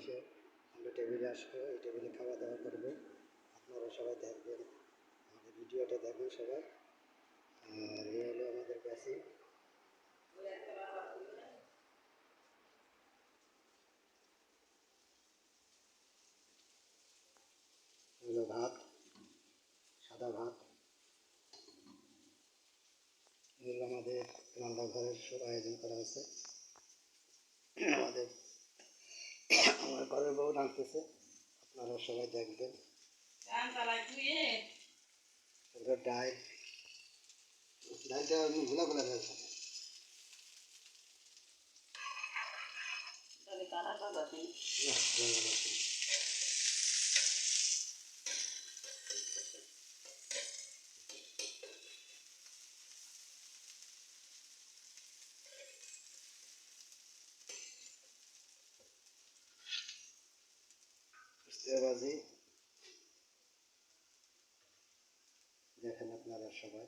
এসে আমরা টেবিলে আসব, এই টেবিলে খাওয়া দাওয়া করব। আপনারা সবাই দেখবেন, আমাদের ভিডিওটা দেখবেন সবাই। আর এই হলো আমাদের বেসিন হলো ভাত, সাদা ভাত। এগুলো আমাদের রান্নাঘরের সব আয়োজন করা আছে আমাদের আমার ঘরের বউ রাঁধতেছে আপনারা সবাই দেখবেন। এগুলো ডাল। থাকে না ঘোলা ঘোলা আছে। দেখেন আপনারা সবাই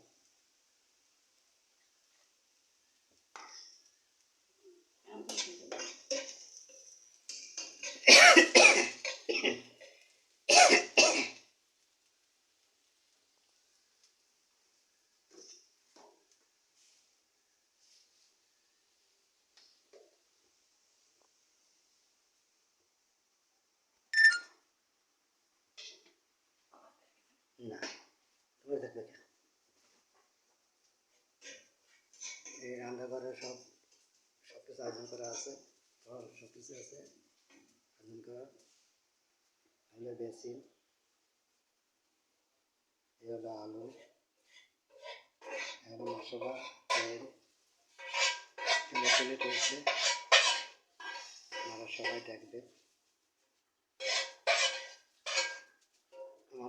না দেখবে কেন? এই রান্নাঘরে সব সব কিছু আয়োজন করা আছে ঘর সব কিছু আছে, আয়োজন করা। হলো বেসিন এই হলো আলু এবং মশলা, তেল তেলে চলছে আপনারা সবাই দেখবেন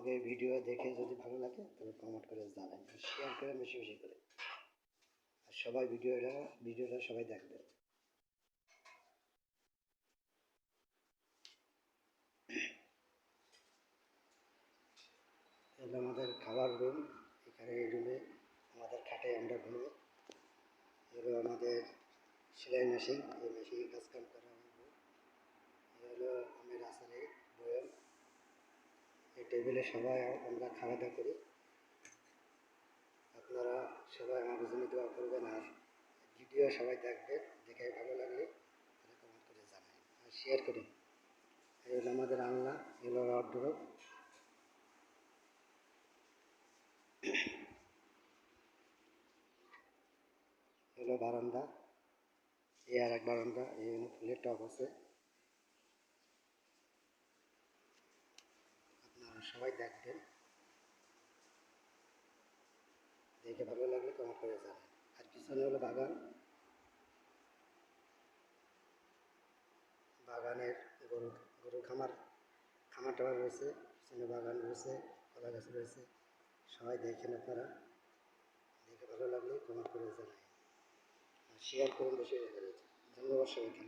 আমাকে ভিডিও দেখে যদি ভালো লাগে তবে কমেন্ট করে জানাবেন শেয়ার করে বেশি বেশি করে। আর সবাই ভিডিওটা ভিডিওটা সবাই দেখবে। এটা আমাদের খাবার রুম এখানে এই রুমে আমাদের খাটে আমরা ঘুমি এগুলো আমাদের সেলাই মেশিন এই মেশিনে কাজ কাম করা হলো আমের আচারে বয়ম এই টেবিলে সবাই আমরা খাওয়া দাওয়া করি। আপনারা সবাই আমাদের জন্য দোয়া করবেন আর ভিডিও সবাই দেখবেন, দেখে ভালো লাগলে কমেন্ট করে জানাই আর শেয়ার করুন। এই হলো আমাদের আলনা এগুলো রড হলো বারান্দা, এই আর এক বারান্দা, এই ফুলের টপ আছে আপনারা সবাই দেখবেন। দেখে ভালো লাগলে কমেন্ট করে যাবেন আর পিছনে হলো বাগান। বাগানের গরু গরু খামার খামার টামার রয়েছে, পিছনে বাগান রয়েছে, কলা গাছ রয়েছে। সবাই দেখেন আপনারা। দেখে ভালো লাগলে কমেন্ট করে জানাই শেয়ার করুন, বেশি ধন্যবাদ সবাইকে।